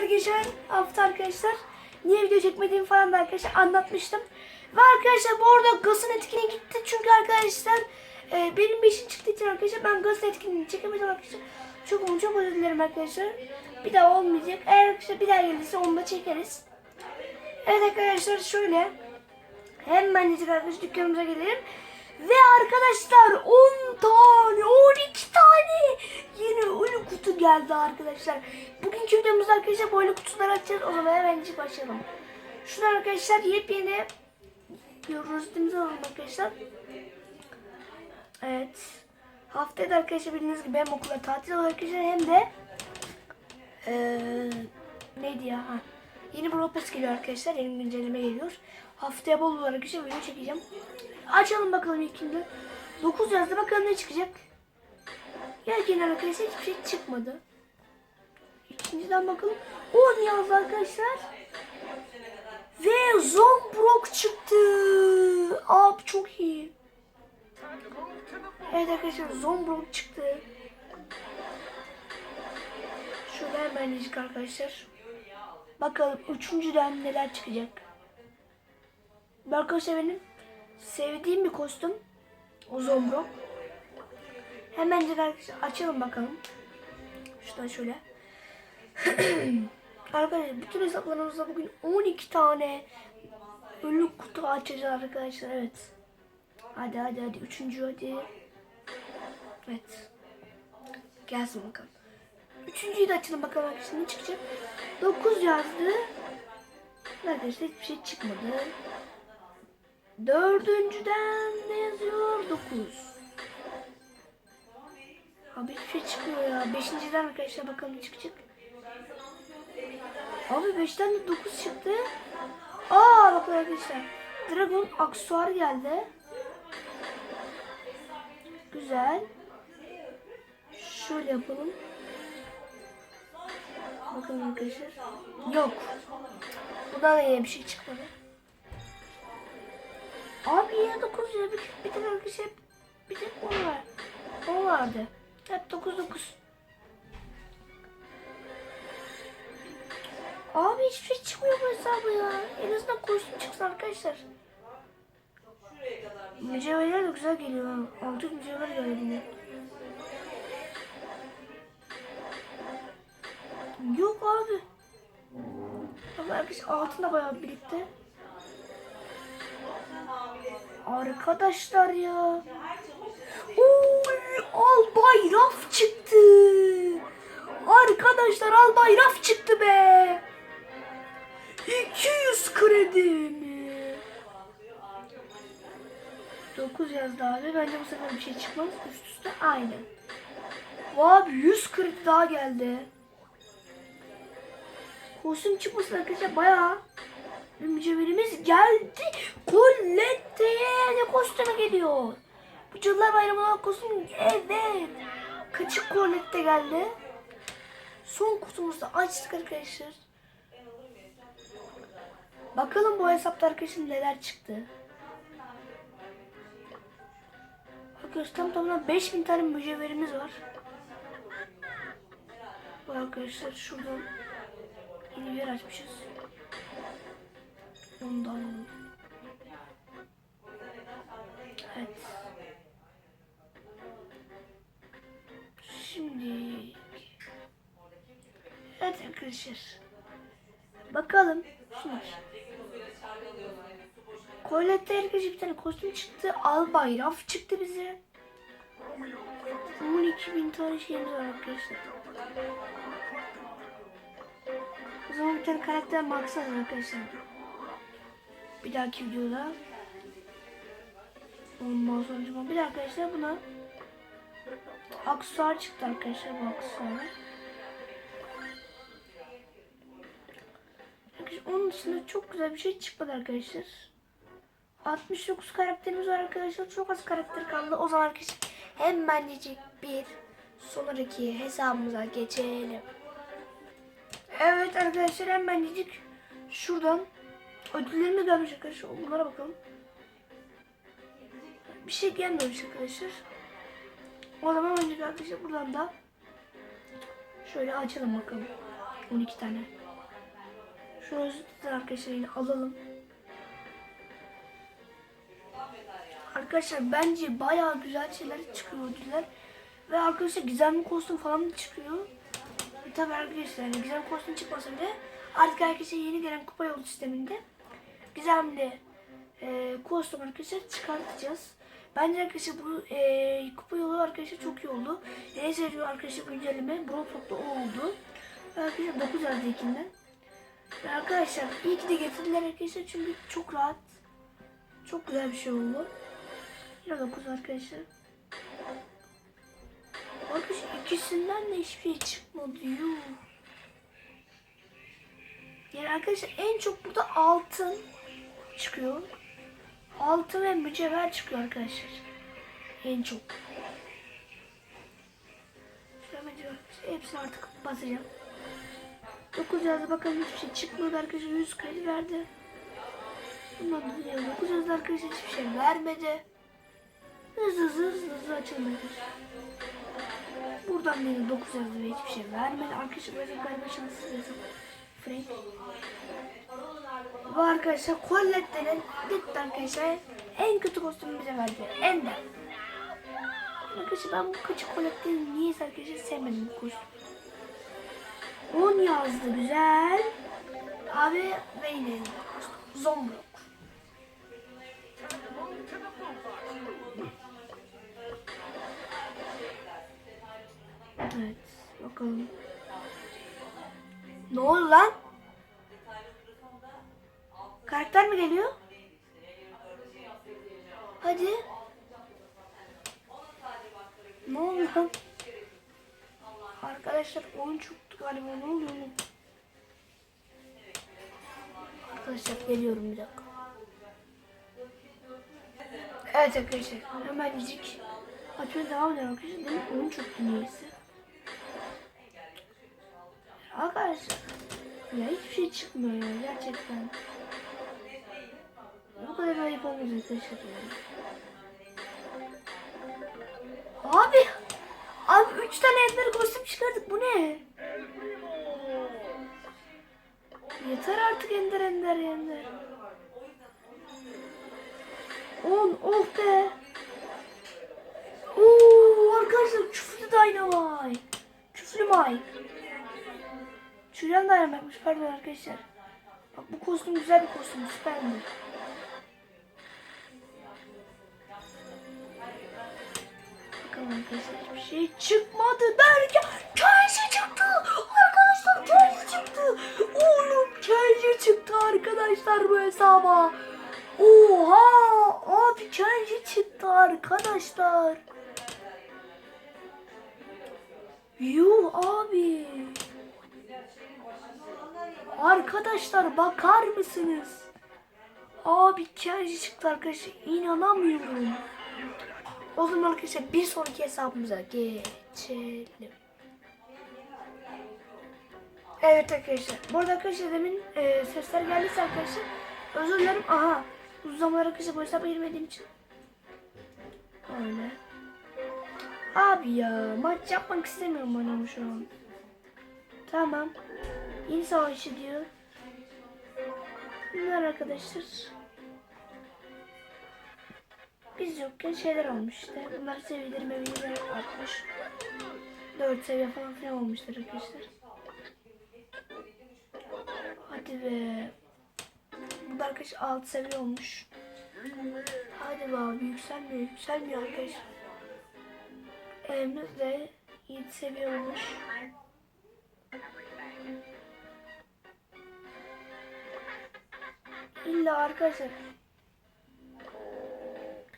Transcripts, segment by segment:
arkadaşlar geçen hafta arkadaşlar niye video çekmediğimi falan da arkadaşlar anlatmıştım. Ve arkadaşlar bu arada gazın etkinliği gitti çünkü arkadaşlar eee, benim bir işim çıktığı için arkadaşlar ben gazın etkinliğini çekemedim arkadaşlar. Çok çok özür dilerim arkadaşlar. Bir daha olmayacak. Eğer arkadaşlar bir daha gelirse onu da çekeriz. Evet arkadaşlar şöyle. Hemen arkadaşlar dükkanımıza gelelim. Ve arkadaşlar 10 tane 12 tane yeni ölü kutu geldi arkadaşlar. Bugünkü videomuzda arkadaşlar böyle kutuları açacağız. O zaman hemen başlayalım. Şunu arkadaşlar yepyeni rozetimizi alalım arkadaşlar. Evet. Haftaya da arkadaşlar bildiğiniz gibi hem okullar tatil oluyor arkadaşlar hem de eee neydi ya? Ha. Yeni Brawl Pass geliyor arkadaşlar. Yeni güncelleme geliyor. Haftaya bol olarak işte video çekeceğim. Açalım bakalım ilkinde. 9 yazdı bakalım ne çıkacak. Ya genel arkadaşlar hiçbir şey çıkmadı. İkinciden bakalım. 10 yazdı arkadaşlar. Ve Zombrock çıktı. Abi çok iyi. Evet arkadaşlar Zombrock çıktı. Şöyle hemen arkadaşlar. Bakalım üçüncüden neler çıkacak. Arkadaşlar benim sevdiğim bir kostüm. O Zombro. Hemen arkadaşlar açalım bakalım. Şuradan şöyle. arkadaşlar bütün hesaplarımızda bugün 12 tane ölü kutu açacağız arkadaşlar. Evet. Hadi hadi hadi. Üçüncü hadi. Evet. Gelsin bakalım. Üçüncüyü de açalım bakalım arkadaşlar ne çıkacak. 9 yazdı. Neredeyse hiçbir şey çıkmadı. Dördüncüden ne yazıyor? 9. Abi hiçbir şey çıkmıyor ya. Beşinciden arkadaşlar bakalım çıkacak. Abi beşten de 9 çıktı. Aa bakın arkadaşlar. Dragon aksuar geldi. Güzel. Şöyle yapalım. Bakın arkadaşlar. Yok. Bundan da yine bir şey çıkmadı. Abi yine 9 ya. Bir, bir tek arkadaşlar bir tek o var. O vardı. Hep 9 9. Abi hiçbir şey çıkmıyor bu hesabı ya. En azından kostüm çıksın arkadaşlar. Mücevherler de güzel geliyor. Altı mücevher geldi. Yok abi. Ama arkadaş altında bayağı birlikte. Arkadaşlar ya. Oy, albay raf çıktı. Arkadaşlar albay raf çıktı be. 200 kredi mi? 9 yazdı abi. Bence bu sefer bir şey çıkmaz. Üst üste aynen. Abi 100 kredi daha geldi. Kostüm çıkmasın arkadaşlar bayağı mücevherimiz geldi. Colette'ye ne kostümü geliyor? Bu Cadılar Bayramı'na kostüm evet. Kaçık Colette geldi. Son kutumuzda açtık arkadaşlar. Bakalım bu hesapta arkadaşlar neler çıktı. Arkadaşlar tam tamına 5000 tane mücevherimiz var. Bu arkadaşlar şuradan Yeni bir yer açmışız. Ondan. Evet. Şimdi. Evet arkadaşlar. Bakalım. Şimdi. Colette arkadaşlar bir tane kostüm çıktı. Al bayraf çıktı bize. 12 bin tane şeyimiz var arkadaşlar. O zaman bir tane karakter baksanız arkadaşlar. Bir dahaki videoda. Ondan sonra bir de arkadaşlar buna aksesuar çıktı arkadaşlar bu. Arkadaşlar onun dışında çok güzel bir şey çıkmadı arkadaşlar. 69 karakterimiz var arkadaşlar. Çok az karakter kaldı. O zaman arkadaşlar hemencik bir sonraki hesabımıza geçelim. Evet arkadaşlar hemen dedik şuradan ödüllerimiz gelmiş arkadaşlar. Bunlara bakalım. bir şey gelmemiş arkadaşlar. O zaman önce arkadaşlar buradan da şöyle açalım bakalım. 12 tane. Şu özlükten arkadaşlar yine alalım. Arkadaşlar bence bayağı güzel şeyler çıkıyor ödüller. Ve arkadaşlar gizemli kostüm falan da çıkıyor. E tabi arkadaşlar yani gizemli kostüm çıkmasa bile artık arkadaşlar yeni gelen kupa yolu sisteminde gizemli e, kostüm arkadaşlar çıkartacağız. Bence arkadaşlar bu e, kupa yolu arkadaşlar çok iyi oldu. En sevdiğim arkadaşlar güncelleme Broflop'ta o oldu. Arkadaşlar 9 yazdı ikinden. Ve arkadaşlar iyi ki de getirdiler arkadaşlar çünkü çok rahat. Çok güzel bir şey oldu. Yine 9 arkadaşlar. Arkadaşlar ikisinden de hiçbir şey çıkmadı. Yuh. Yani arkadaşlar en çok burada altın çıkıyor. Altın ve mücevher çıkıyor arkadaşlar. En çok. Hepsini artık basacağım. 9 yazdı bakalım hiçbir şey çıkmadı arkadaşlar. 100 kredi verdi. Bundan dolayı 9 yazdı arkadaşlar hiçbir şey vermedi. Hızlı hızlı hızlı hızlı arkadaşlar. Buradan da yine 9 yazdı ve hiçbir şey vermedi. Arkadaşlar böyle galiba şanssız yazım. Frank. Bu arkadaşlar Colette'nin gitti arkadaşlar en kötü kostümü bize verdi. Ender. Arkadaşlar ben bu kaçı Colette'nin niye arkadaşlar sevmedim bu kostümü. 10 yazdı güzel. Abi yine Zombrok. Evet bakalım. Ne oldu lan? Karakter mi geliyor? Hadi. Ne lan? Arkadaşlar oyun çoktu galiba ne oluyor? Arkadaşlar geliyorum bir dakika. Evet arkadaşlar hemen müzik. Açmaya devam edelim arkadaşlar. Demek oyun çoktu niyeyse. Arkadaşlar ya hiçbir şey çıkmıyor ya gerçekten. Kadar ayıp olmaz arkadaşlar. ya. Abi Abi üç tane ender kostüm çıkardık. Bu ne? Yeter artık ender ender ender. On oh be. Oo arkadaşlar küflü dynamite. Küflü may. Çürüyen dynamite'miş pardon arkadaşlar. Bak bu kostüm güzel bir kostüm süperdi. Arkadaşlar hiçbir şey çıkmadı derken Kenji çıktı. Arkadaşlar Kenji çıktı. Oğlum Kenji çıktı arkadaşlar bu hesaba. Oha abi Kenji çıktı arkadaşlar. Yuh abi. Arkadaşlar bakar mısınız? Abi Kenji çıktı arkadaşlar. İnanamıyorum. O zaman arkadaşlar bir sonraki hesabımıza geçelim. Evet arkadaşlar. Bu arada arkadaşlar demin e, sesler geldiyse arkadaşlar özür dilerim. Aha. Uzun zamanlar arkadaşlar bu hesaba girmediğim için. Öyle. Abi ya maç yapmak istemiyorum ben onu şu an. Tamam. Yeni savaşı diyor. Bunlar arkadaşlar. Biz yokken şeyler olmuş işte. Bunlar seviyeleri meviyeler artmış. 4 seviye falan filan olmuştur arkadaşlar. Hadi be. Bu arkadaş 6 seviye olmuş. Hadi be abi yükselmiyor yükselmiyor arkadaşlar. Elimiz de 7 seviye olmuş. İlla arkadaşlar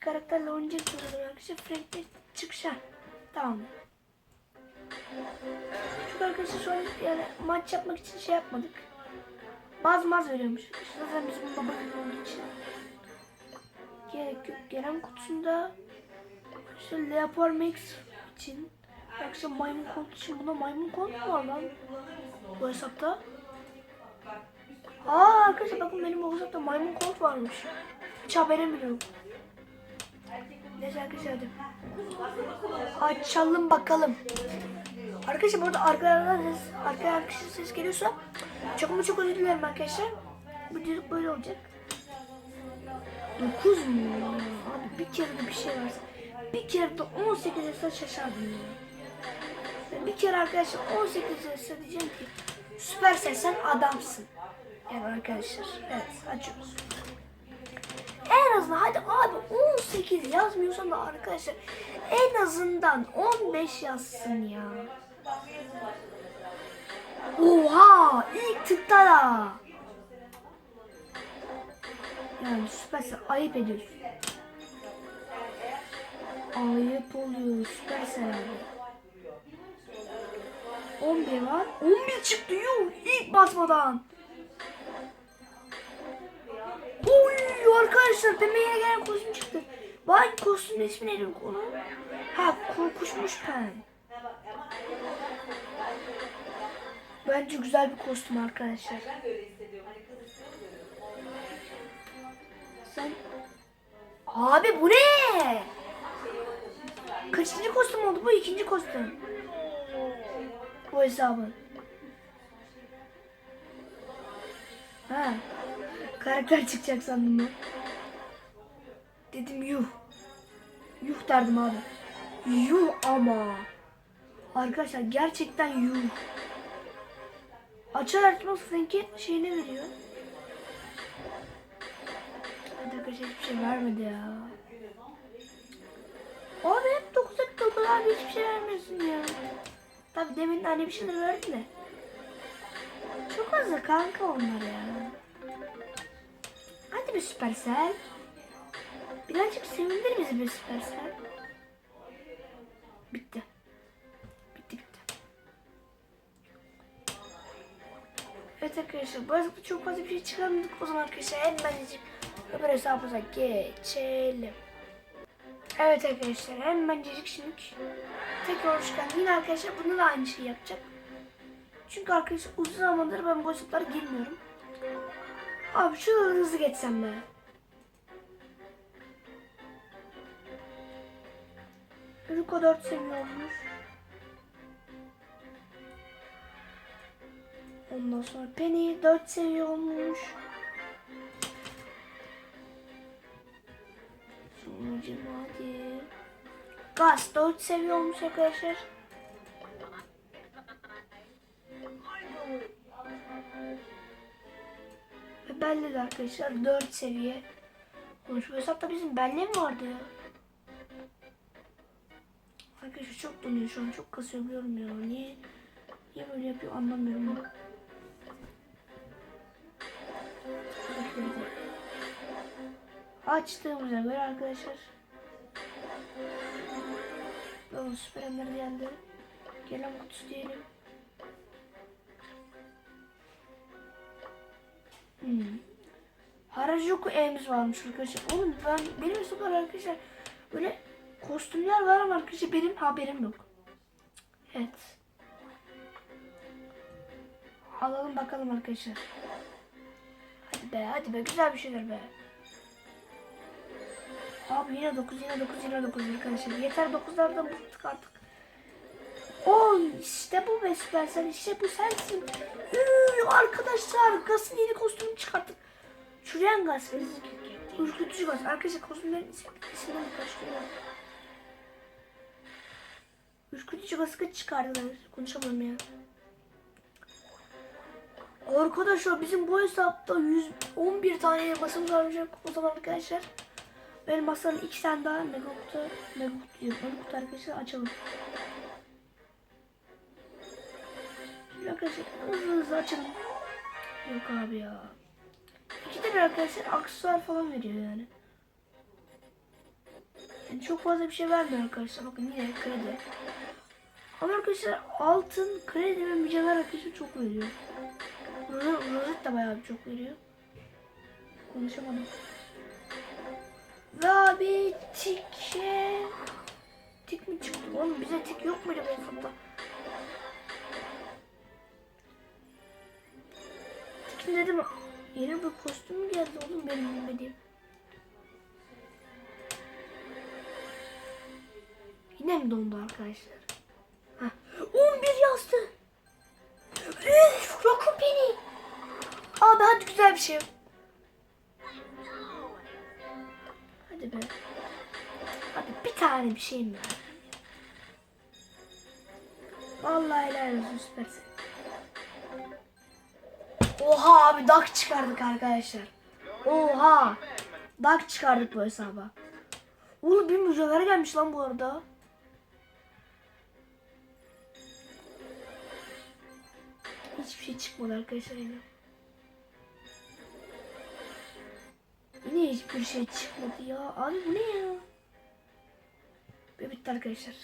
karakterle oynayacaksınız arkadaşlar. Frank'te çıkışa. Tamam. Çünkü arkadaşlar şu an yani maç yapmak için şey yapmadık. Baz maz veriyormuş. Zaten bizim baba olduğu için. Gerek yok. Gelen kutusunda şu Leopard Max için Yoksa maymun kont için buna maymun kont mu var lan? Bu hesapta. Aa arkadaşlar bakın benim bu hesapta maymun kont varmış. Hiç haberim bile yok. Neyse arkadaşlar hadi. Açalım bakalım. Arkadaşlar burada arkalardan ses, arka arkadaşlar ses geliyorsa çok ama çok özür dilerim arkadaşlar. Bu çocuk böyle olacak. 9 mu? Abi bir kere de bir şey varsa. Bir kere de 18 yaşında şaşardım ya. Bir kere arkadaşlar 18 yaşında diyeceğim ki Süpersel sen adamsın. Yani arkadaşlar evet açıyoruz. En azından hadi abi 18 yazmıyorsan da arkadaşlar en azından 15 yazsın ya. Oha ilk tıkta da. Yani süpersen ayıp ediyorsun. Ayıp oluyor süpersen abi. 11 var. 11 çıktı yuh ilk basmadan. Oy arkadaşlar demeye gelen kostüm çıktı. Bak kostümün ismi neydi onun? Ha korkuşmuş pen. Bence güzel bir kostüm arkadaşlar. Sen... Abi bu ne? Kaçıncı kostüm oldu bu? ikinci kostüm. Bu hesabın. Ha. Karakter çıkacak sandım ben. Dedim yuh. Yuh derdim abi. Yuh ama. Arkadaşlar gerçekten yuh. Açar açmaz Frank'in şeyini veriyor. Hadi arkadaşlar hiçbir şey vermedi ya. Abi hep 9 hep 9 abi hiçbir şey vermiyorsun ya. Tabi demin hani bir şeyler verdi de. Çok az da kanka onlar ya. Hadi bir süpersel. Birazcık sevindir bizi bir süpersel. Bitti. Bitti bitti. Evet arkadaşlar bu hesapta çok fazla bir şey çıkarmadık. O zaman arkadaşlar hemen öbür hesabımıza geçelim. Evet arkadaşlar hemen şimdi tekrar geldin. Yine arkadaşlar bunu da aynı şeyi yapacak. Çünkü arkadaşlar uzun zamandır ben bu hesaplara girmiyorum. Abi şu hızlı geçsem be. Ruko 4 seviye olmuş. Ondan sonra Penny 4 seviye olmuş. Sonucu hadi. Gaz 4 seviye olmuş arkadaşlar. De arkadaşlar 4 seviye. Şu hesapta bizim belli mi vardı ya? Arkadaşlar çok donuyor şu an çok kasıyor biliyorum ya. Niye, niye böyle yapıyor anlamıyorum ben. Açtığımıza göre arkadaşlar. Bakalım süper geldi. Gelen kutusu diyelim. Hmm. Harajuku Ems varmış arkadaşlar. Oğlum ben benim hesaplar arkadaşlar böyle kostümler var ama arkadaşlar benim haberim yok. Evet. Alalım bakalım arkadaşlar. Hadi be hadi be güzel bir şeyler be. Abi yine 9 yine 9 yine 9 arkadaşlar. Yeter 9'lardan bıktık artık. O işte bu be Süpersel işte bu sensin. Üy, arkadaşlar Gas'ın yeni kostümünü çıkarttık. Şurayan Gas. Ürkütücü Gas. Arkadaşlar kostümlerin isim, isimlerini karıştırıyorum. Ürkütücü Gas'ı çıkardılar. Konuşamadım ya. Arkadaşlar bizim bu hesapta 111 tane elmasımız varmış o zaman arkadaşlar. Benim masanın iki tane daha Megakut'u Megakut diyorum. Megakut arkadaşlar açalım. Arkadaşlar hızlı hızlı açalım. Yok abi ya. İki bir arkadaşlar aksesuar falan veriyor yani. Yani çok fazla bir şey vermiyor arkadaşlar. Bakın yine kredi. Ama arkadaşlar altın, kredi ve mücevher arkadaşlar çok veriyor. Rozet de bayağı bir çok veriyor. Konuşamadım. Ve abi tike... Tik mi çıktı? Oğlum bize tik yok muydu bu dedim yeni bir kostüm geldi oğlum benim bilmediğim. Yine mi dondu arkadaşlar? Heh. 11 yazdı. Üf, rakun beni. Abi hadi güzel bir şey. Hadi be. Hadi bir tane bir şey mi var? Vallahi helal olsun süpersin. Oha abi dak çıkardık arkadaşlar. Oha. Dak çıkardık bu hesaba. Oğlum bir mücevher gelmiş lan bu arada. Hiçbir şey çıkmadı arkadaşlar yine. Yine hiçbir şey çıkmadı ya. Abi bu ne ya? Ve bitti arkadaşlar.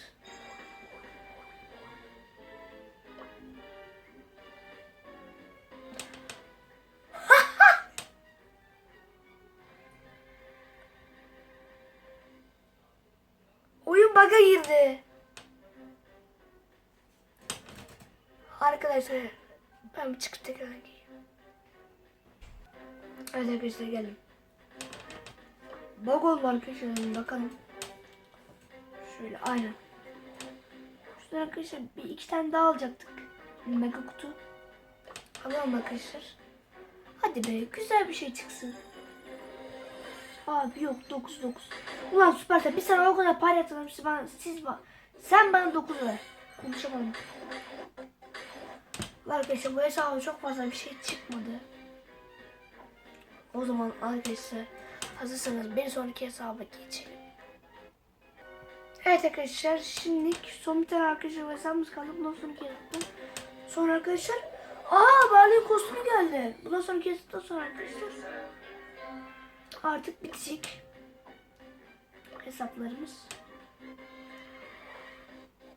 Oyun bug'a girdi. Arkadaşlar ben bir çıkıp tekrar gireyim. Evet arkadaşlar geldim. Bug oldu arkadaşlar bakalım. Şöyle aynen. Şuradan arkadaşlar bir iki tane daha alacaktık. Mega kutu. Alalım arkadaşlar. Hadi be güzel bir şey çıksın. Abi yok 9 9. Ulan süper bir sana o kadar para yatırdım siz bana siz bana sen bana 9 ver. Konuşamadım. Arkadaşlar bu hesaba çok fazla bir şey çıkmadı. O zaman arkadaşlar hazırsanız bir sonraki hesaba geçelim. Evet arkadaşlar şimdilik son bir tane arkadaşlar hesabımız kaldı. Bundan sonraki hesaptan sonra arkadaşlar Aa Bali kostümü geldi. Bundan sonraki hesaptan sonra arkadaşlar artık bitecek hesaplarımız.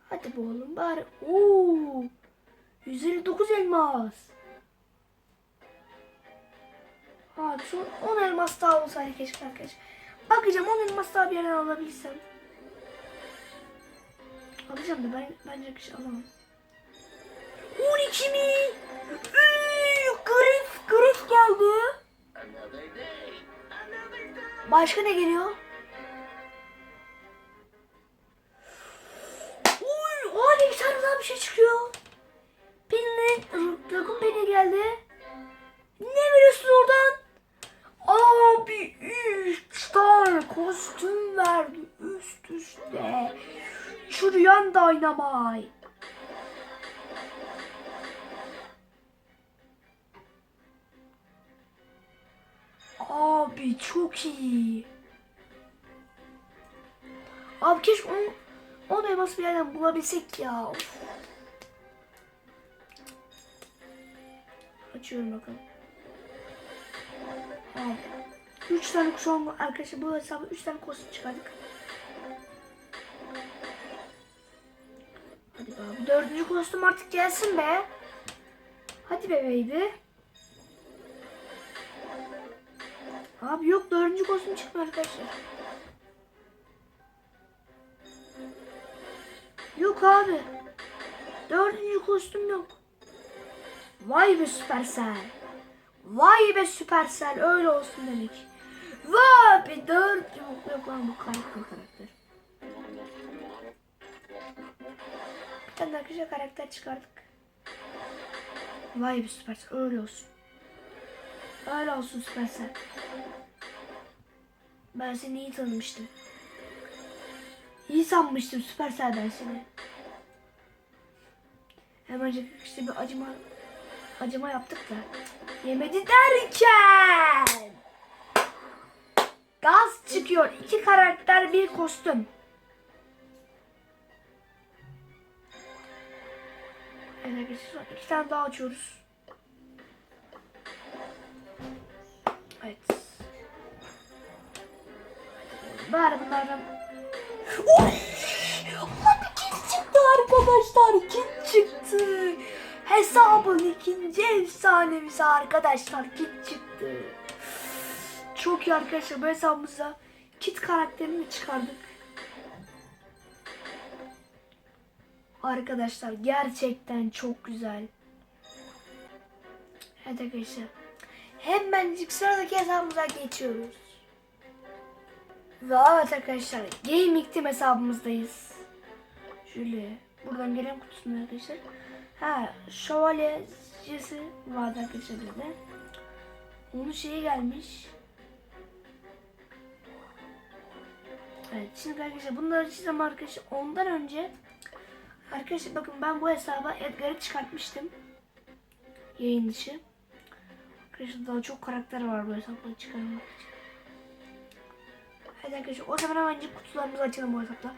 Hadi bu oğlum bari. Oo! 159 elmas. Abi son 10 elmas daha olsaydı keşke arkadaşlar. Bakacağım 10 elmas daha bir yerden alabilsem. Alacağım da ben bence kış alamam. 12 mi? Üy, Grif, grif geldi. Başka ne geliyor? Uy, aa ne daha bir şey çıkıyor. Pelin, Rakun Pelin geldi. Ne veriyorsun oradan? Abi üç tane kostüm verdi üst üste. Çürüyen Dynamite. Abi çok iyi. Abi keşke onu, onu elmas bir yerden bulabilsek ya. Of. Açıyorum bakalım. Abi. Üç tane şu an arkadaşlar bu hesabı üç tane kostüm çıkardık. Hadi be abi. Dördüncü kostüm artık gelsin be. Hadi be baby. Abi yok dördüncü kostüm çıkmıyor arkadaşlar. Yok abi. Dördüncü kostüm yok. Vay be Süpersel. Vay be Süpersel öyle olsun demek. Vay be dört yok yok lan bu karakter karakter. Bir tane arkadaşlar karakter çıkardık. Vay be Süpersel öyle olsun. Öyle olsun Süpersel. Ben seni iyi tanımıştım. İyi sanmıştım Süpersel ben seni. Hemencik işte bir acıma acıma yaptık da yemedi derken gaz çıkıyor. İki karakter bir kostüm. Evet iki tane daha açıyoruz. Evet. Bari bunlardan Oy! Abi kit çıktı arkadaşlar. Kit çıktı. Hesabın ikinci efsanemizi arkadaşlar. Kit çıktı. Çok iyi arkadaşlar. Bu hesabımıza kit karakterini çıkardık. Arkadaşlar gerçekten çok güzel. Evet arkadaşlar. Hemencik sıradaki hesabımıza geçiyoruz. Ve evet arkadaşlar Gaming Team hesabımızdayız. Şöyle buradan gelen kutusunda arkadaşlar. Ha şövalyecisi vardı arkadaşlar bizde. Onun şeyi gelmiş. Evet şimdi arkadaşlar bunları çizdim arkadaşlar. Ondan önce arkadaşlar bakın ben bu hesaba Edgar'ı çıkartmıştım. Yayın dışı. Arkadaşlar çok karakter var bu hesapla çıkarmak için. Hadi arkadaşlar o zaman hemen kutularımızı açalım bu hesapla.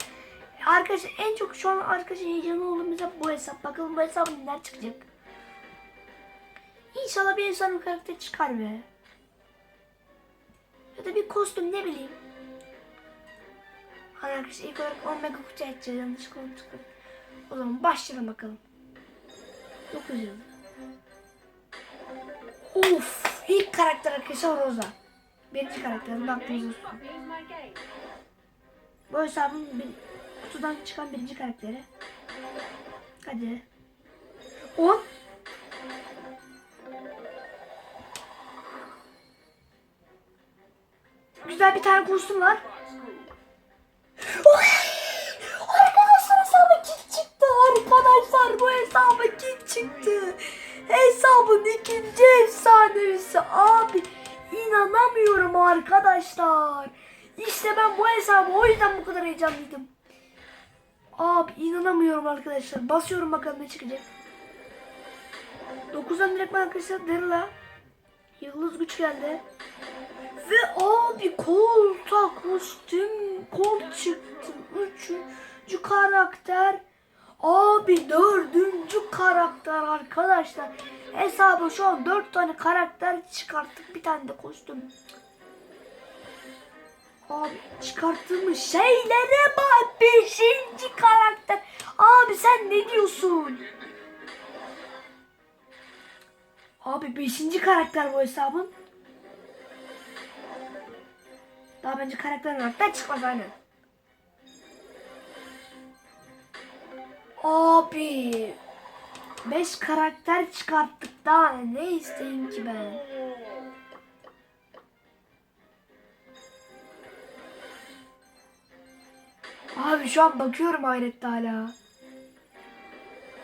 Arkadaşlar en çok şu an arkadaşlar heyecanlı olduğum hesap bu hesap. Bakalım bu hesabın neler çıkacak. İnşallah bir efsane karakter çıkar be. Ya da bir kostüm ne bileyim. Arkadaşlar ilk olarak Omega kutu açacağız. Yanlışlıkla unuttuk. O zaman başlayalım bakalım. 9 yıl. Uf, ilk karakter arkadaşlar Rosa. Birinci karakter baktığınız olsun. Bu hesabın bir, kutudan çıkan birinci karakteri. Hadi. 10. Güzel bir tane kostüm var. Arkadaşlar hesaba kick çıktı. Arkadaşlar bu hesaba kick çıktı. Hesabın ikinci efsanesi. Abi inanamıyorum arkadaşlar. İşte ben bu hesabı o yüzden bu kadar heyecanlıydım. Abi inanamıyorum arkadaşlar. Basıyorum bakalım ne çıkacak. 9'dan direkt arkadaşlar Daryl'a Yıldız güç geldi. Ve abi kolta kostüm kol çıktı. Üçüncü karakter. Abi dördüncü karakter arkadaşlar. Hesabı şu an dört tane karakter çıkarttık. Bir tane de kostüm. Abi çıkarttığımız şeylere bak. Beşinci karakter. Abi sen ne diyorsun? Abi beşinci karakter bu hesabın. Daha bence karakter olarak da çıkmaz aynen. Abi. Beş karakter çıkarttık daha ne isteyeyim ki ben? Abi şu an bakıyorum hayrette hala.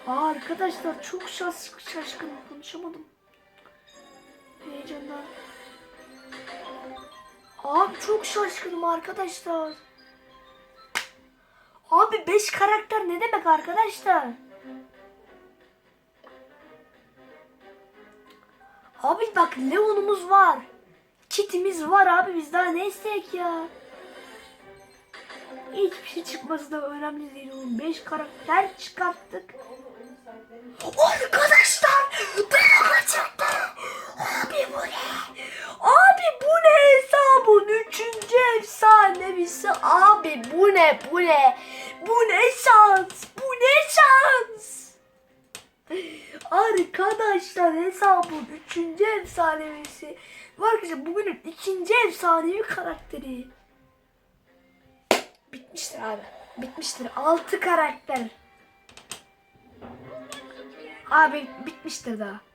Aa, arkadaşlar çok şaş şaşkın konuşamadım. Heyecandan. Abi çok şaşkınım arkadaşlar. Abi 5 karakter ne demek arkadaşlar? Abi bak Leon'umuz var. Kit'imiz var abi biz daha ne isteyek ya? Hiçbir şey çıkması da önemli değil oğlum. 5 karakter çıkarttık. Arkadaşlar Drago çıktı. Abi bu ne? Abi hesabın üçüncü efsanevisi abi bu ne bu ne? Bu ne şans bu ne şans? Arkadaşlar hesabın üçüncü efsanevisi arkadaşlar bugünün ikinci efsanevi karakteri. Bitmiştir abi bitmiştir. Altı karakter. Abi bitmiştir daha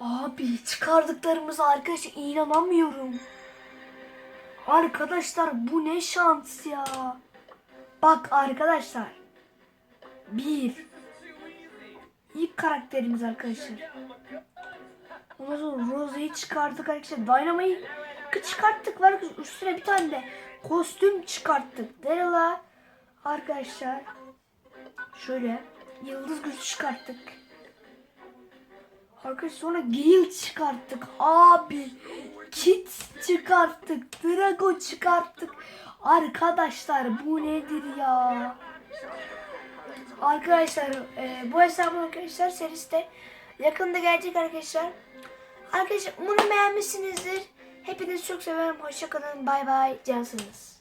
Abi çıkardıklarımıza arkadaşlar inanamıyorum. Arkadaşlar bu ne şans ya. Bak arkadaşlar. Bir. İlk karakterimiz arkadaşlar. Ondan sonra Rose'yi çıkarttık arkadaşlar. Dynamite'ı çıkarttık var. Üstüne bir tane de kostüm çıkarttık. Daryl'a arkadaşlar. Şöyle yıldız gücü çıkarttık. Arkadaşlar sonra Gale çıkarttık. Abi Kit çıkarttık. Drago çıkarttık. Arkadaşlar bu nedir ya? Arkadaşlar e, bu hesabın arkadaşlar serisi yakında gelecek arkadaşlar. Arkadaşlar umarım beğenmişsinizdir. Hepinizi çok seviyorum. Hoşçakalın. Bay bay. Cansınız.